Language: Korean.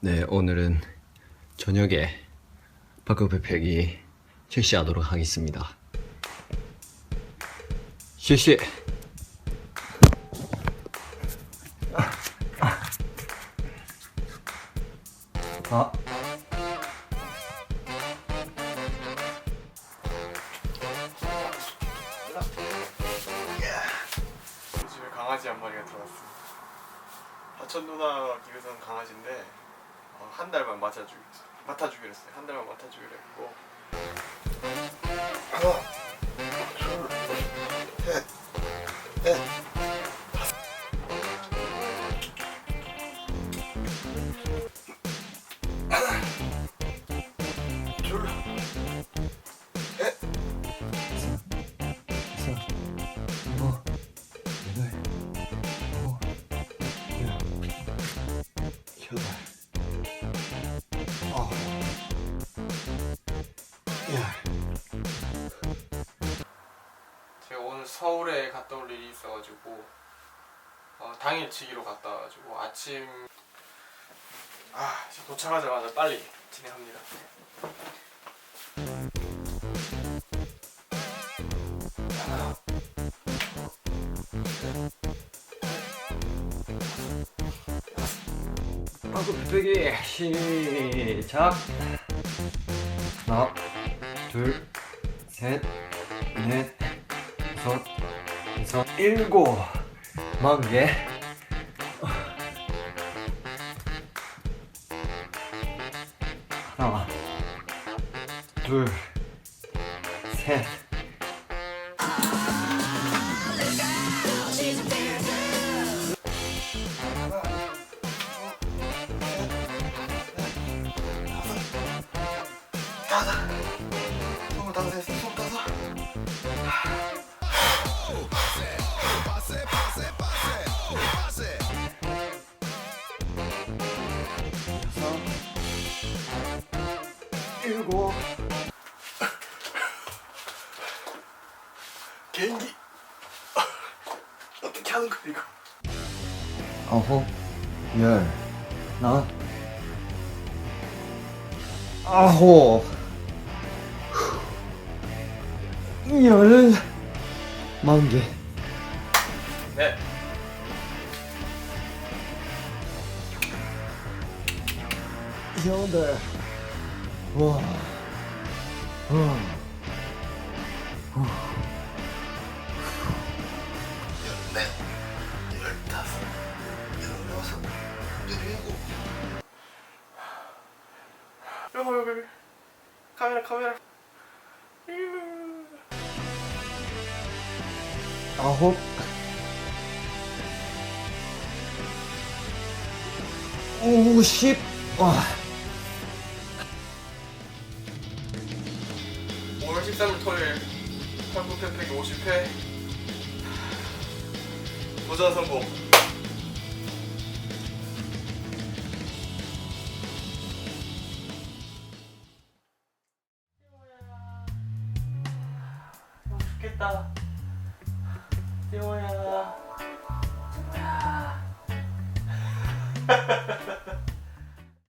네, 오늘은 저녁에 바크백팩이 실시하도록 하겠습니다. 실시. 아, 집에 강아지 한 마리가 들어왔습니다. 하천 누나 기르던 강아지인데 어, 한 달만 했어요. 맡아주기로 했어요. 한 달만 맡아주기로 했고 서울에 갔다 올 일이 있어가지고 어, 당일치기로 갔다 와가지고 아침 아 도착하자마자 빨리 진행합니다. 바크백이 시작. 하나, 둘, 셋, 넷, 다섯, 여섯, 일곱, 만 개. 하나, 둘, 셋. 다섯 스물 다섯. 여섯, 개인기. 어떻게 하는 거야 이거? 아홉, 열, 나, 아홉, 열, 만 개. 네. 여덟, 와, 와, 열다섯, 열여섯, 열일곱. 여기 여기 여기. 카메라 카메라. 아홉, 오십, 와, 5월 13일 토요일. 한국 팬팩 50회. 도전 성공. 아, 죽겠다. 띠모야. 띠모야.